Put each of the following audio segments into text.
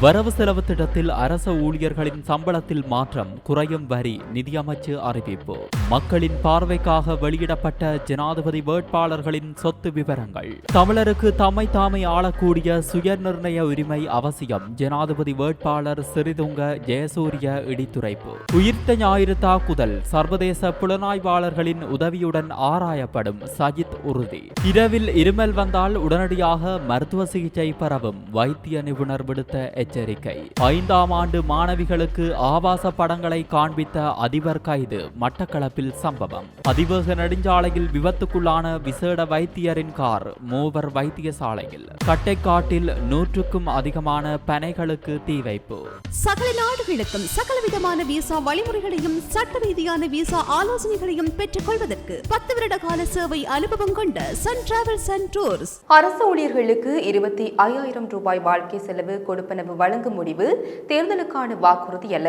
வரவு செலவு திட்டத்தில் அரச ஊழியர்களின் சம்பளத்தில் மாற்றம் குறையும் வரி நிதியமைச்சு அறிவிப்பு. மக்களின் பார்வைக்காக வெளியிடப்பட்ட ஜனாதிபதி வேட்பாளர்களின் சொத்து விவரங்கள். தமிழருக்கு தம்மை தாமை ஆளக்கூடிய சுயநிர்ணய உரிமை அவசியம் ஜனாதிபதி வேட்பாளர் சிறிதுங்க ஜெயசூரிய இடித்துரைப்பு. உயிர்த்த ஞாயிறு தாக்குதல் சர்வதேச புலனாய்வாளர்களின் உதவியுடன் ஆராயப்படும் சஜித் உறுதி. இரவில் இருமல் வந்தால் உடனடியாக மருத்துவ சிகிச்சை பெறவும் வைத்திய நிபுணர் விடுத்த எச்சரிக்கை ஐந்தாம் ஆண்டு மாணவிகளுக்கு ஆபாச படங்களை காண்பித்த அதிபர் கைது மட்டக்களப்பில் சம்பவம். அதிவேக நெடுஞ்சாலையில் விபத்துக்குள்ளான விசேட வைத்தியரின் கார் மூவர் வைத்தியசாலையில். கட்டைக்காட்டில் நூற்றுக்கும் அதிகமான பனைகளுக்கு தீ வைப்பு சகல நாடுகளுக்கும் சகலவிதமான விசா வழிமுறைகளையும் சட்ட ரீதியான விசா ஆலோசனைகளையும் பெற்றுக் கொள்வதற்கு பத்து வருட கால சேவை அனுபவம் கொண்ட சன் டிராவல்ஸ் அண்ட் டூர்ஸ் அரசு ஊழியர்களுக்கு இருபத்தி ஐயாயிரம் ரூபாய் வாழ்க்கை செலவு கொடுப்பனவு வழங்கும் முடிவு தேர்தலுக்கான வாக்குறுதி அல்ல.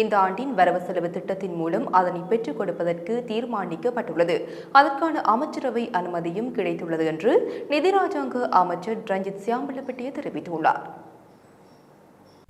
இந்த ஆண்டின் வரவு செலவு திட்டத்தின் மூலம் அதனை பெற்றுக் கொடுப்பதற்கு தீர்மானிக்கப்பட்டுள்ளது. அதற்கான அமைச்சரவை அனுமதியும் கிடைத்துள்ளது என்று நிதி ராஜாங்க அமைச்சர் ரஞ்சித் சியாம்பலப்பட்டிய தெரிவித்துள்ளார்.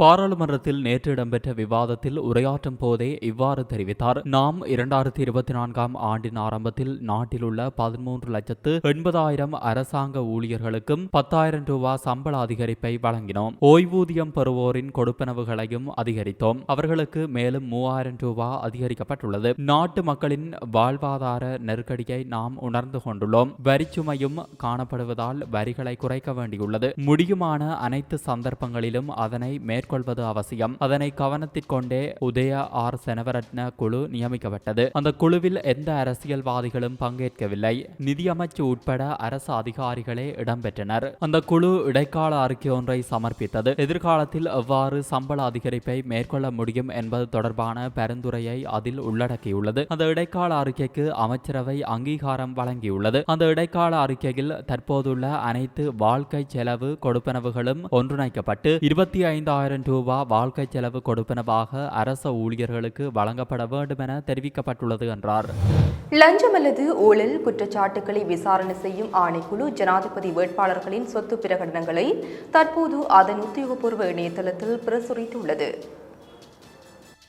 பாராளுமன்றத்தில் நேற்று இடம்பெற்ற விவாதத்தில் உரையாற்றும் போதே இவ்வாறு தெரிவித்தார். நாம் இரண்டாயிரத்தி இருபத்தி நான்காம் ஆண்டின் ஆரம்பத்தில் நாட்டில் உள்ள பதிமூன்று லட்சத்து எண்பதாயிரம் அரசாங்க ஊழியர்களுக்கும் பத்தாயிரம் ரூபாய் சம்பள அதிகரிப்பை வழங்கினோம். ஓய்வூதியம் பெறுவோரின் கொடுப்பனவுகளையும் அதிகரித்தோம். அவர்களுக்கு மேலும் மூவாயிரம் ரூபாய் அதிகரிக்கப்பட்டுள்ளது. நாட்டு மக்களின் வாழ்வாதார நெருக்கடியை நாம் உணர்ந்து கொண்டுள்ளோம். வரிச்சுமையும் காணப்படுவதால் வரிகளை குறைக்க வேண்டியுள்ளது. முடியுமான அனைத்து சந்தர்ப்பங்களிலும் அதனை மேற்கொள்வது அவசியம். அதனை கவனத்திற்கொண்டே உதய ஆர். செனவரத்ன குழு நியமிக்கப்பட்டது. அந்த குழுவில் எந்த அரசியல்வாதிகளும் பங்கேற்கவில்லை. நிதியமைச்சு உட்பட அரசு அதிகாரிகளே இடம்பெற்றனர். அந்த குழு இடைக்கால அறிக்கை ஒன்றை சமர்ப்பித்தது. எதிர்காலத்தில் எவ்வாறு சம்பள அதிகரிப்பை மேற்கொள்ள முடியும் என்பது தொடர்பான பரிந்துரையை அதில் உள்ளடக்கியுள்ளது. அந்த இடைக்கால அறிக்கைக்கு அமைச்சரவை அங்கீகாரம் வழங்கியுள்ளது. அந்த இடைக்கால அறிக்கையில் தற்போதுள்ள அனைத்து வாழ்க்கை செலவு கொடுப்பனவுகளும் ஒன்றிணைக்கப்பட்டு இருபத்தி ஐந்தாயிரம் ரூபாய் வாழ்க்கை செலவு கொடுப்பனவாக அரச ஊழியர்களுக்கு வழங்கப்பட வேண்டும் என தெரிவிக்கப்பட்டுள்ளது என்றார். லஞ்சம் அல்லது ஊழல் குற்றச்சாட்டுகளை விசாரணை செய்யும் ஆணைக்குழு ஜனாதிபதி வேட்பாளர்களின் சொத்து பிரகடனங்களை தற்போது அதன் உத்தியோகபூர்வ இணையதளத்தில் பிரசுரித்துள்ளது.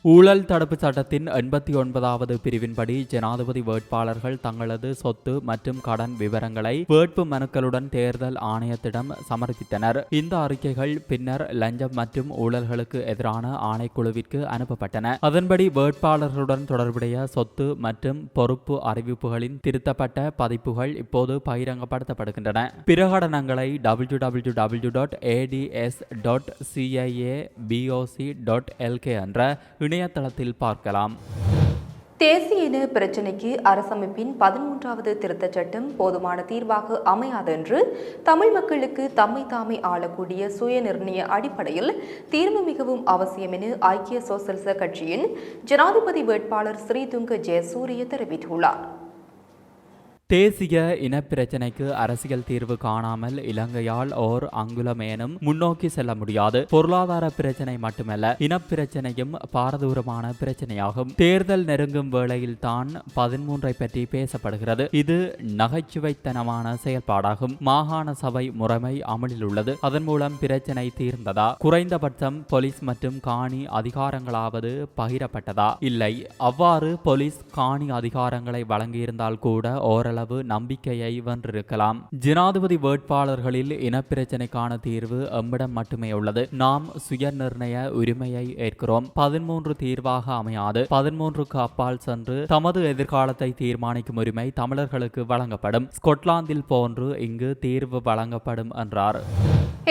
ஊழல் தடுப்பு சட்டத்தின் எண்பத்தி ஒன்பதாவது பிரிவின்படி ஜனாதிபதி வேட்பாளர்கள் தங்களது சொத்து மற்றும் கடன் விவரங்களை வேட்பு மனுக்களுடன் தேர்தல் ஆணையத்திடம் சமர்ப்பித்தனர். இந்த அறிக்கைகள் பின்னர் லஞ்சம் மற்றும் ஊழல்களுக்கு எதிரான ஆணைக்குழுவிற்கு அனுப்பப்பட்டன. அதன்படி வேட்பாளர்களுடன் தொடர்புடைய சொத்து மற்றும் பொறுப்பு அறிவிப்புகளின் திருத்தப்பட்ட பதிப்புகள் இப்போது பகிரங்கப்படுத்தப்படுகின்றன. பிரகடனங்களை W W W dot ADS dot CIA POC dot LK என்ற இணையதளத்தில் பார்க்கலாம். தேசிய இன பிரச்சினைக்கு அரசமைப்பின் பதிமூன்றாவது திருத்தச் சட்டம் போதுமான தீர்வாக அமையாது என்று தமிழ் மக்களுக்கு தம்மை தாமே ஆளக்கூடிய சுய நிர்ணய அடிப்படையில் தீர்வு மிகவும் அவசியம் என ஐக்கிய சோசலிச கட்சியின் ஜனாதிபதி வேட்பாளர் ஸ்ரீதுங்க ஜெயசூரிய தெரிவித்துள்ளார். தேசிய இனப்பிரச்சினைக்கு அரசியல் தீர்வு காணாமல் இலங்கையால் ஓர் அங்குலமேனும் முன்னோக்கி செல்ல முடியாது. பொருளாதார பிரச்சனை மட்டுமல்ல இனப்பிரச்சனையும் பாரதூரமான பிரச்சனையாகும். தேர்தல் நெருங்கும் வேளையில் தான் பதிமூன்றை பற்றி பேசப்படுகிறது. இது நகைச்சுவைத்தனமான செயல்பாடாகும். மாகாண சபை முறைமை அமலில் உள்ளது. அதன் மூலம் பிரச்சனை தீர்ந்ததா? குறைந்தபட்சம் போலீஸ் மற்றும் காணி அதிகாரங்களாவது பகிரப்பட்டதா? இல்லை அவ்வாறு போலீஸ் காணி அதிகாரங்களை வழங்கியிருந்தால் கூட ஓரளவு அளவு நம்பிக்கையை வென்றிருக்கலாம். ஜனாதிபதி வேட்பாளர்களில் இனப்பிரச்சனைக்கான தீர்வு எம்மிடம் மட்டுமே உள்ளது. நாம் சுய நிர்ணய உரிமையை ஏற்கிறோம். பதிமூன்று தீர்வாக அமையாது. பதிமூன்றுக்கு அப்பால் சென்று தமது எதிர்காலத்தை தீர்மானிக்கும் உரிமை தமிழர்களுக்கு வழங்கப்படும். ஸ்கொட்லாந்தில் போன்று இங்கு தீர்வு வழங்கப்படும் என்றார்.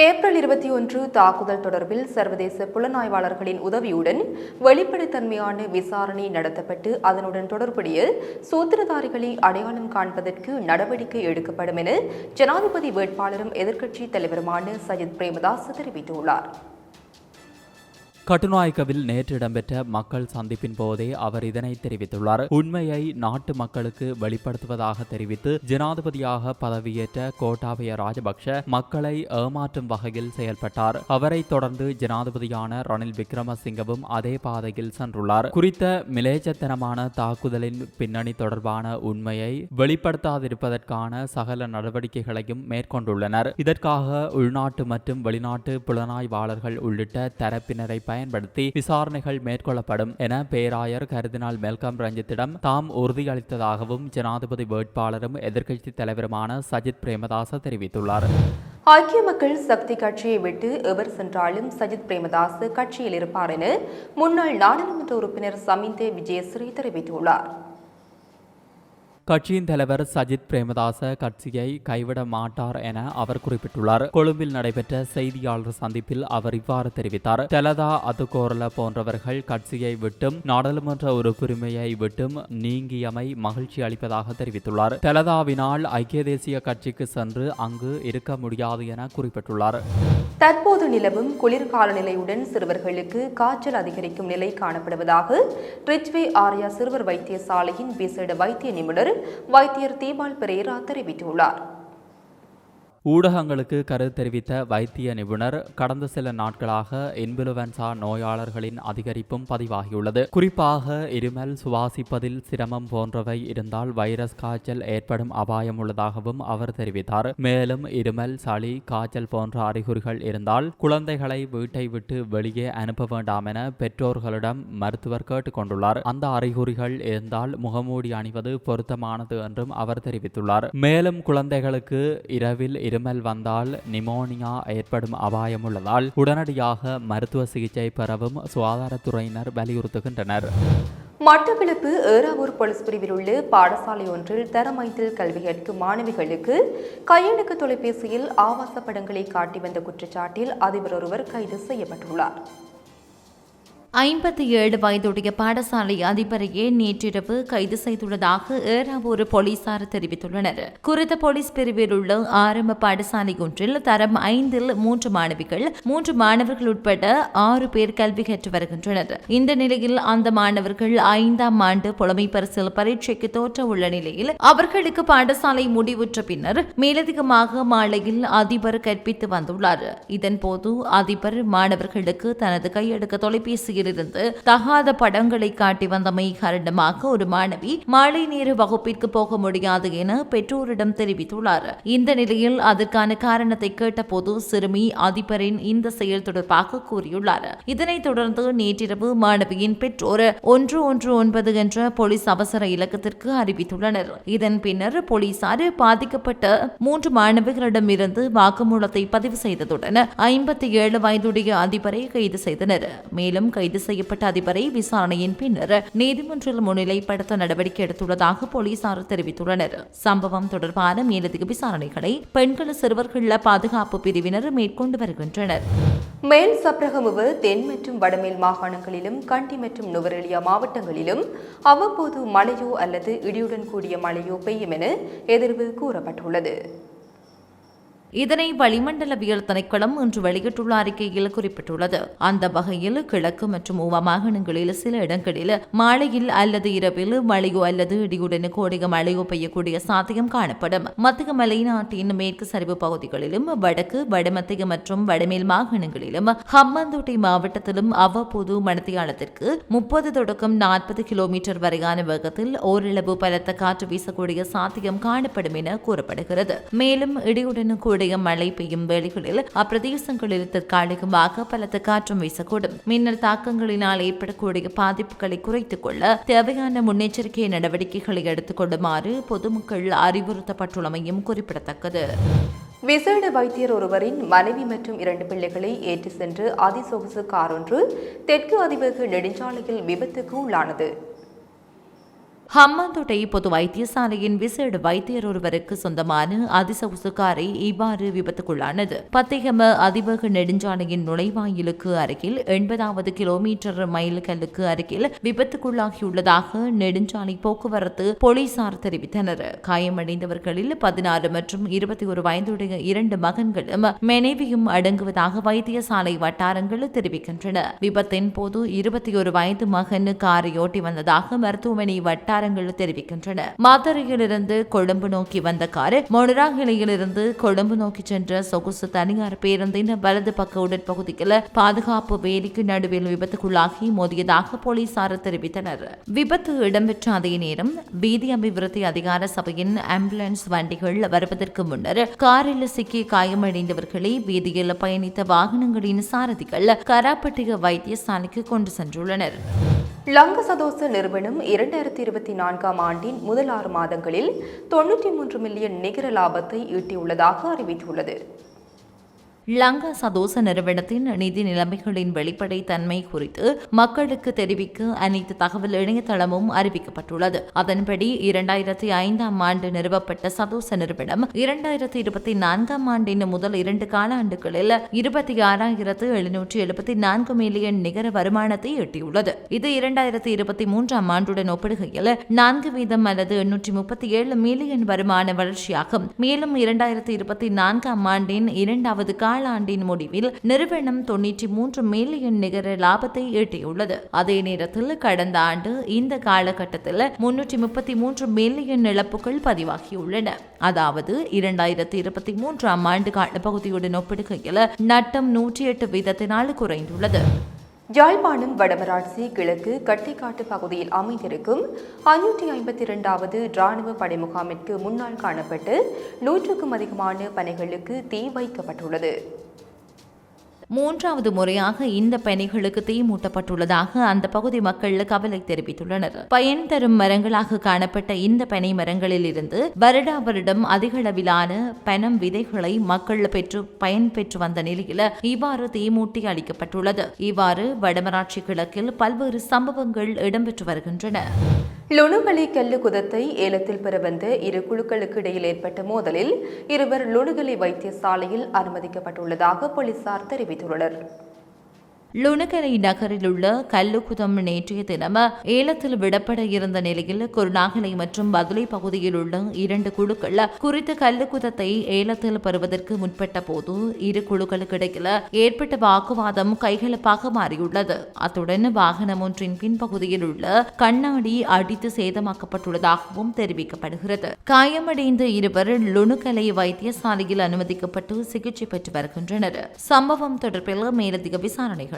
ஏப்ரல் இருபத்தி ஒன்று தாக்குதல் தொடர்பில் சர்வதேச புலனாய்வாளர்களின் உதவியுடன் வெளிப்படைத்தன்மையான விசாரணை நடத்தப்பட்டு அதனுடன் தொடர்புடைய சூத்திரதாரிகளை அடையாளம் காண்பதற்கு நடவடிக்கை எடுக்கப்படும் என ஜனாதிபதி வேட்பாளரும் எதிர்க்கட்சி தலைவருமான சஜித் பிரேமதாஸ் தெரிவித்துள்ளார். கட்டுநாயக்கவில் நேற்று இடம்பெற்ற மக்கள் சந்திப்பின் போதே அவர் இதனை தெரிவித்துள்ளார். உண்மையை நாட்டு மக்களுக்கு வெளிப்படுத்துவதாக தெரிவித்து ஜனாதிபதியாக பதவியேற்ற கோட்டாபய ராஜபக்ஷ மக்களை ஏமாற்றும் வகையில் செயல்பட்டார். அவரை தொடர்ந்து ஜனாதிபதியான ரணில் விக்ரமசிங்கவும் அதே பாதையில் சென்றுள்ளார். குறித்த மிலேச்சத்தனமான தாக்குதலின் பின்னணி தொடர்பான உண்மையை வெளிப்படுத்தாதிருப்பதற்கான சகல நடவடிக்கைகளையும் மேற்கொண்டுள்ளனர். இதற்காக உள்நாட்டு மற்றும் வெளிநாட்டு புலனாய்வாளர்கள் உள்ளிட்ட தரப்பினரை பயன்படுத்தி விசாரணைகள் மேற்கொள்ளப்படும் என பேராயர் கருதினால் மெல்கம் ரஞ்சித்திடம் தாம் உறுதியளித்ததாகவும் ஜனாதிபதி வேட்பாளரும் எதிர்க்கட்சி தலைவருமான சஜித் பிரேமதாச தெரிவித்துள்ளார். ஐக்கிய மக்கள் சக்தி கட்சியை விட்டு எவர் சென்றாலும் சஜித் பிரேமதாஸ் கட்சியில் இருப்பார் என முன்னாள் நாடாளுமன்ற உறுப்பினர் சமிந்தே விஜயஸ்ரீ தெரிவித்துள்ளார். கட்சியின் தலைவர் சஜித் பிரேமதாச கட்சியை கைவிட மாட்டார் என அவர் குறிப்பிட்டுள்ளார். கொழும்பில் நடைபெற்ற செய்தியாளர் சந்திப்பில் அவர் இவ்வாறு தெரிவித்தார். தெலதா அதுகோரல போன்றவர்கள் கட்சியை விட்டும் நாடாளுமன்ற உறுப்புரிமையை விட்டும் நீங்கியமை மகிழ்ச்சி அளிப்பதாக தெரிவித்துள்ளார். தெலதாவினால் ஐக்கிய தேசிய கட்சிக்கு சென்று அங்கு இருக்க முடியாது என குறிப்பிட்டுள்ளார். தற்போது நிலவும் குளிர்கால நிலையுடன் சிறுவர்களுக்கு காய்ச்சல் அதிகரிக்கும் நிலை காணப்படுவதாக ட்ரிச்வே ஆர்யா சிறுவர் வைத்தியசாலையின் விசேட வைத்திய நிபுணர் வைத்தியர் தீபால் பெரேரா தெரிவித்துள்ளார். ஊடகங்களுக்கு கருத்து தெரிவித்த வைத்திய நிபுணர் கடந்த சில நாட்களாக இன்ஃபுளுவன்சா நோயாளர்களின் அதிகரிப்பும் பதிவாகியுள்ளது. குறிப்பாக இருமல் சுவாசிப்பதில் சிரமம் போன்றவை இருந்தால் வைரஸ் காய்ச்சல் ஏற்படும் அபாயம் உள்ளதாகவும் அவர் தெரிவித்தார். மேலும் இருமல் சளி காய்ச்சல் போன்ற அறிகுறிகள் இருந்தால் குழந்தைகளை வீட்டை விட்டு வெளியே அனுப்ப வேண்டாம் என பெற்றோர்களிடம் மருத்துவர் கேட்டுக்கொண்டுள்ளார் அந்த அறிகுறிகள் இருந்தால் முகமூடி அணிவது பொருத்தமானது என்றும் அவர் தெரிவித்துள்ளார். மேலும் குழந்தைகளுக்கு இரவில் இரு இருமல் வந்தால் நிமோனியா ஏற்படும் அபாயம் உள்ளதால் உடனடியாக மருத்துவ சிகிச்சை பெறவும் சுகாதாரத்துறையினர் வலியுறுத்துகின்றனர். மட்டக்களப்பு ஏறாவூர் போலீஸ் பிரிவில் உள்ள பாடசாலை ஒன்றில் தரமைத்தில் கல்வி கற்கும் மாணவிகளுக்கு கையடக்க தொலைபேசியில் ஆபாச படங்களை காட்டி வந்த குற்றச்சாட்டில் அதிபர் ஒருவர் கைது செய்யப்பட்டுள்ளார். ஐம்பத்தி ஏழு வயதுடைய பாடசாலை அதிபரையே நேற்றிரவு கைது செய்துள்ளதாக ஏறாவூர் போலீசார் தெரிவித்துள்ளனர். குறித்த போலீஸ் பிரிவில் உள்ள ஆரம்ப பாடசாலை ஒன்றில் தரம் ஐந்தில் மூன்று மாணவிகள் மூன்று மாணவர்கள் உட்பட ஆறு பேர் கல்வி கற்று வருகின்றனர். இந்த நிலையில் அந்த மாணவர்கள் ஐந்தாம் ஆண்டு புலமை பரிசில் பரீட்சைக்கு தோற்ற உள்ள நிலையில் அவர்களுக்கு பாடசாலை முடிவுற்ற பின்னர் மேலதிகமாக மாலையில் அதிபர் கற்பித்து வந்துள்ளார். இதன்போது அதிபர் மாணவர்களுக்கு தனது கையெடுக்க தொலைபேசியில் வகுப்பிலிருந்து தகாத படங்களை காட்டி வந்தமை காரணமாக ஒரு மாணவி மாலை நேர வகுப்பிற்கு போக முடியாது என பெற்றோரிடம் தெரிவித்துள்ளார். இந்த நிலையில் அதற்கான காரணத்தை கேட்டபோது சிறுமி அதிபரின் இந்த செயல் தொடர்பாக கூறியுள்ளார். இதனைத் தொடர்ந்து நேற்றிரவு மாணவியின் பெற்றோர் ஒன்று ஒன்று ஒன்பது என்ற போலீஸ் அவசர இலக்கத்திற்கு அறிவித்துள்ளனர். இதன் பின்னர் போலீசார் பாதிக்கப்பட்ட மூன்று மாணவிகளிடம் இருந்து வாக்குமூலத்தை பதிவு செய்ததுடன் ஐம்பத்தி ஏழு வயதுடைய அதிபரை கைது செய்தனர். மேலும் கைது செய்யப்பட்ட அதிபரை விசாரணையின் பின்னர் நீதிமன்றில் முன்னிலைப்படுத்த நடவடிக்கை எடுத்துள்ளதாக போலீசார் தெரிவித்துள்ளனர். சம்பவம் தொடர்பான மேலதிக விசாரணைகளை பெண்கள் சிறுவர்கள் பாதுகாப்பு பிரிவினர் மேற்கொண்டு வருகின்றனர். மேல் சப்ரகமுவு தென் மற்றும் வடமேல் மாகாணங்களிலும் கண்டி மற்றும் நுவரெலியா மாவட்டங்களிலும் அவ்வப்போது மழையோ அல்லது இடியுடன் கூடிய மழையோ பெய்யும் என எதிர்வு கூறப்பட்டுள்ளது. இதனை வளிமண்டலவியல் திணைக்களம் இன்று வெளியிட்டுள்ள அறிக்கையில் குறிப்பிட்டுள்ளது. அந்த வகையில் கிழக்கு மற்றும் உவ மாகாணங்களில் சில இடங்களில் மாலையில் அல்லது இரவில் மழையோ அல்லது இடியுடன் கூடிய மழையோ பெய்யக்கூடிய சாத்தியம் காணப்படும். மத்திய மலைநாட்டின் மேற்கு சரிவு பகுதிகளிலும் வடக்கு வடமத்திய மற்றும் வடமேல் மாகாணங்களிலும் ஹம்மந்தோட்டை மாவட்டத்திலும் அவ்வப்போது மணத்தியாலத்திற்கு முப்பது தொடக்கம் நாற்பது கிலோமீட்டர் வரையான வேகத்தில் ஓரளவு பலத்த காற்று வீசக்கூடிய சாத்தியம் காணப்படும் என கூறப்படுகிறது. மேலும் இடியுடன் கூடிய மழை பெய்யும் வேளைகளில் அப்பிரதேசங்களில் தற்காலிகமாக பலத்த காற்றும் வீசக்கூடும். மின்னல் தாக்கங்களினால் ஏற்படக்கூடிய பாதிப்புகளை குறைத்துக் கொள்ள தேவையான முன்னெச்சரிக்கை நடவடிக்கைகளை எடுத்துக் கொள்ளுமாறு பொதுமக்கள் அறிவுறுத்தப்பட்டுள்ளமையும் குறிப்பிடத்தக்கது. விசேட வைத்தியர் ஒருவரின் மனைவி மற்றும் இரண்டு பிள்ளைகளை ஏற்றி சென்று அதிசொகுசு கார் ஒன்று தெற்கு அதிவேக நெடுஞ்சாலையில் விபத்துக்கு உள்ளானது. ஹம்மாந்தோட்டை பொது வைத்தியசாலையின் விசேட வைத்தியர் ஒருவருக்கு சொந்தமான அதிசவுசு காரை இவ்வாறு விபத்துக்குள்ளானது. பத்திகம அதிவேக நெடுஞ்சாலையின் நுழைவாயிலுக்கு அருகில் எண்பதாவது கிலோமீட்டர் மைல் கல்லுக்கு அருகில் விபத்துக்குள்ளாகியுள்ளதாக நெடுஞ்சாலை போக்குவரத்து போலீசார் தெரிவித்தனர். காயமடைந்தவர்களில் பதினாறு மற்றும் இருபத்தி ஒரு வயதுடைய இரண்டு மகன்களும் மனைவியும் அடங்குவதாக வைத்தியசாலை வட்டாரங்கள் தெரிவிக்கின்றன. விபத்தின் போது இருபத்தி ஒரு வயது மகன் காரை ஓட்டி வந்ததாக மருத்துவமனை வட்டார வட்டாரங்கள் தெரிவிக்கின்றன. மதுரையிலிருந்து கொழும்பு நோக்கி வந்த கார் மொனராகிலையிலிருந்து கொழும்பு நோக்கி சென்ற சொகுசு தனியார் பேருந்தின் வலது பக்க உடற்பகுதியில் பாதுகாப்பு வேலிக்கு நடுவில் விபத்துக்குள்ளாகி மோதியதாக போலீசார் தெரிவித்தனர். விபத்து இடம்பெற்ற அதே நேரம் பீதி அபிவிருத்தி அதிகார சபையின் ஆம்புலன்ஸ் வண்டிகள் வருவதற்கு முன்னர் காரில் சிக்கி காயமடைந்தவர்களை வீதியில் பயணித்த வாகனங்களின் சாரதிகள் கராப்பட்டிக வைத்தியசாலைக்கு கொண்டு சென்றுள்ளனர். லங்க சதோச நிறுவனம் இரண்டாயிரத்தி இருபத்தி நான்காம் ஆண்டின் முதல் ஆறு மாதங்களில் தொன்னூற்றி மூன்று மில்லியன் நிகர லாபத்தை ஈட்டியுள்ளதாக அறிவித்துள்ளது. லங்கா சதோச நிறுவனத்தின் நிதி நிலைமைகளின் வெளிப்படை தன்மை குறித்து மக்களுக்கு தெரிவிக்க அனைத்து தகவல் இணையதளமும் அறிவிக்கப்பட்டுள்ளது. அதன்படி இரண்டாயிரத்தி ஐந்தாம் ஆண்டு நிறுவப்பட்ட சதோச நிறுவனம் இரண்டாயிரத்தி இருபத்தி நான்காம் ஆண்டின் முதல் இரண்டு காலாண்டுகளில் இருபத்தி ஆறாயிரத்து எழுநூற்றி எழுபத்தி நான்கு மில்லியன் நிகர வருமானத்தை எட்டியுள்ளது. இது இரண்டாயிரத்தி இருபத்தி மூன்றாம் ஆண்டுடன் ஒப்பிடுகையில் நான்கு வீதம் அல்லது எண்ணூற்றி முப்பத்தி ஏழு மில்லியன் வருமான வளர்ச்சியாகும். மேலும் இரண்டாயிரத்தி இருபத்தி நான்காம் ஆண்டின் இரண்டாவது காலாண்டின் முடிவில் நிறுவனம் தொன்னூற்றி மூன்று மில்லியன் நிகர லாபத்தை ஈட்டியுள்ளது. அதே நேரத்தில் கடந்த ஆண்டு இந்த காலகட்டத்தில் முன்னூற்றி முப்பத்தி மூன்று மில்லியன் இழப்புகள் பதிவாகியுள்ளன. அதாவது இரண்டாயிரத்தி இருபத்தி மூன்றாம் ஆண்டு காலப்பகுதியுடன் ஒப்பிடுகையில் நட்டம் நூற்றி எட்டு வீதத்தினால் குறைந்துள்ளது. யாழ்ப்பாணம் வடமராட்சி கிழக்கு கட்டிக்காட்டு பகுதியில் அமைந்திருக்கும் ஐநூற்றி ஐம்பத்தி இரண்டாவது இராணுவ படை முகாமிற்கு முன்னால் காணப்பட்டு நூற்றுக்கும் அதிகமான பணிகளுக்கு தீ வைக்கப்பட்டுள்ளது. மூன்றாவது முறையாக இந்த பயணிகளுக்கு தீ மூட்டப்பட்டுள்ளதாக அந்த பகுதி மக்கள் கவலை தெரிவித்துள்ளனர். பயன் தரும் மரங்களாக காணப்பட்ட இந்த பனை மரங்களில் இருந்து வருடா வருடம் அதிக அளவிலான பனம் விதைகளை மக்கள் பெற்று பயன் பெற்று வந்த நிலையில் இவ்வாறு தீமூட்டி அளிக்கப்பட்டுள்ளது. இவ்வாறு வடமராட்சி கிழக்கில் பல்வேறு சம்பவங்கள் இடம்பெற்று வருகின்றன. லுணுகலி கல்லு குதத்தை ஏலத்தில் பெற வந்த இரு குழுக்களுக்கு இடையில் ஏற்பட்ட மோதலில் இருவர் லுணுகலி வைத்தியசாலையில் அனுமதிக்கப்பட்டுள்ளதாக போலீசார் தெரிவித்துள்ளனர். லுணகரை நகரில் உள்ள கல்லுக்குதம் நேற்றைய தினம் ஏலத்தில் விடப்பட இருந்த நிலையில் குருநாகலை மற்றும் பதுளை பகுதியில் உள்ள இரண்டு குழுக்கள் குறித்த கல்லுக்குதத்தை ஏலத்தில் பெறுவதற்கு முற்பட்ட போது இரு குழுக்களுக்கு இடையில் ஏற்பட்ட வாக்குவாதம் கைகலப்பாக மாறியுள்ளது. அத்துடன் வாகனம் ஒன்றின் பின்பகுதியில் உள்ள கண்ணாடி அடித்து சேதமாக்கப்பட்டுள்ளதாகவும் தெரிவிக்கப்படுகிறது. காயமடைந்த இருவர் லுணுகலை வைத்தியசாலையில் அனுமதிக்கப்பட்டு சிகிச்சை பெற்று வருகின்றனர். சம்பவம் தொடர்பில் மேலதிக விசாரணைகள்